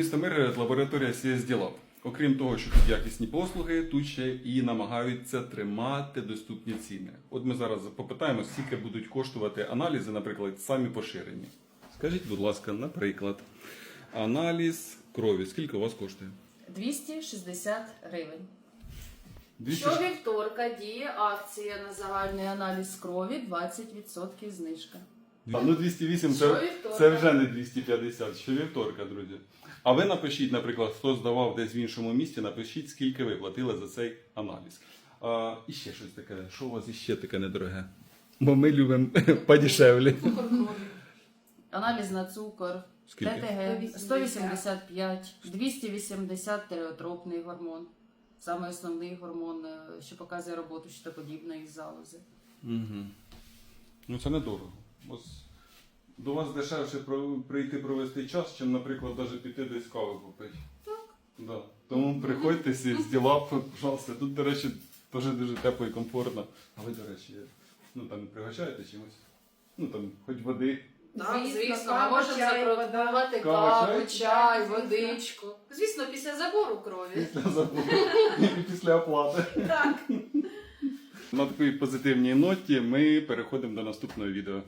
Місто Миргород, лабораторія CSD Lab. Окрім того, що тут якісні послуги, тут ще і намагаються тримати доступні ціни. От ми зараз попитаємо, скільки будуть коштувати аналізи, наприклад, самі поширені. Скажіть, будь ласка, наприклад, аналіз крові. Скільки у вас коштує? 260 гривень. 200... Щовівторка діє акція на загальний аналіз крові 20% знижка. А, ну 208 це, це вже не 250, щовівторка, друзі. А ви напишіть, наприклад, хто здавав десь в іншому місті, напишіть, скільки ви платили за цей аналіз. А, і ще щось таке. Що у вас іще таке недороге? Бо ми любимо. Цукор крові. Аналіз на цукор. Скільки? ТТГ 185, 280 тиреотропний гормон. Саме основний гормон, е, що показує роботу щитоподібної залози. Угу. Ну це недорого. Ось до вас дешевше прийти провести час, чим, наприклад, навіть піти десь кави купити. Так. Да. Тому приходьте діла, пожалуйста. Тут, до речі, теж дуже тепло і комфортно. А ви, до речі, ну там пригощаєте чимось? Ну там, хоч води. Так, звісно, ми можемо запропонувати каву, чай? чай, водичку. Звісно, після забору крові. Після забору після оплати. Так. На такій позитивній ноті ми переходимо до наступного відео.